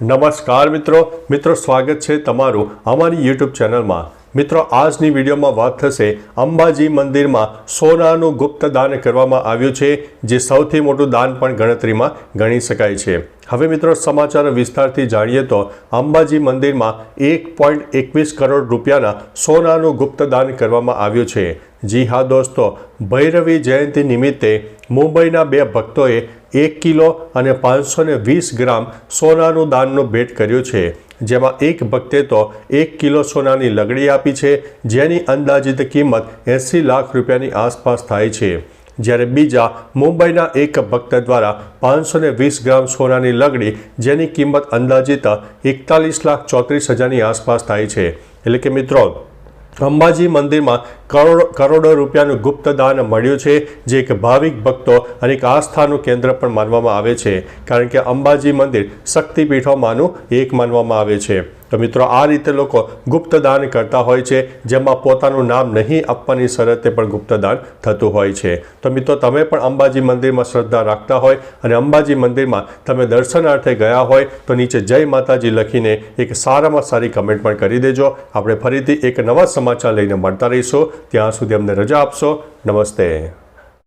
નમસ્કાર મિત્રો. મિત્રો, સ્વાગત છે તમારું અમારી યુટ્યુબ ચેનલમાં. મિત્રો, આજની વિડીયોમાં વાત થશે અંબાજી મંદિરમાં સોનાનું ગુપ્ત દાન કરવામાં આવ્યું છે, જે સૌથી મોટું દાન પણ ગણતરીમાં ગણી શકાય છે. હવે મિત્રો સમાચાર વિસ્તારથી જાણીએ તો અંબાજી મંદિરમાં એક પોઈન્ટ એકવીસ કરોડ રૂપિયાના સોનાનું ગુપ્ત દાન કરવામાં આવ્યું છે. જી હા દોસ્તો, ભૈરવી જયંતિ નિમિત્તે મુંબઈના બે ભક્તોએ એક કિલો અને પાંચસો વીસ ગ્રામ સોનાનું દાનનું ભેટ કર્યું છે. જેમાં એક ભક્તે તો એક કિલો સોનાની લગડી આપી છે, જેની અંદાજિત કિંમત એંસી લાખ રૂપિયાની આસપાસ થાય છે. જ્યારે બીજા મુંબઈના એક ભક્ત દ્વારા પાંચસો ને વીસ ગ્રામ સોનાની લગડી, જેની કિંમત અંદાજિત એકતાલીસ લાખ ચોત્રીસ હજારની આસપાસ થાય છે. એટલે કે મિત્રો, અંબાજી મંદિરમાં કરોડો કરોડો રૂપિયાનું ગુપ્ત દાન મળ્યું છે, જે એક ભાવિક ભક્તો અને એક આસ્થાનું કેન્દ્ર પણ માનવામાં આવે છે. કારણ કે અંબાજી મંદિર શક્તિપીઠોમાંનું એક માનવામાં આવે છે. તો મિત્રો, આ રીતે લોકો ગુપ્તદાન કરતા હોય છે, જેમાં પોતાનું નામ નહીં આપવાની શરતે પણ ગુપ્તદાન થતું હોય છે. તો મિત્રો, તમે પણ અંબાજી મંદિરમાં શ્રદ્ધા રાખતા હોય અને અંબાજી મંદિરમાં તમે દર્શનાર્થે ગયા હોય, તો નીચે જય માતાજી લખીને એક સારામાં સારી કમેન્ટ પણ કરી દેજો. આપણે ફરીથી એક નવા સમાચાર લઈને મળતા રહીશું. ત્યાં સુધી અમને રજા આપશો. નમસ્તે.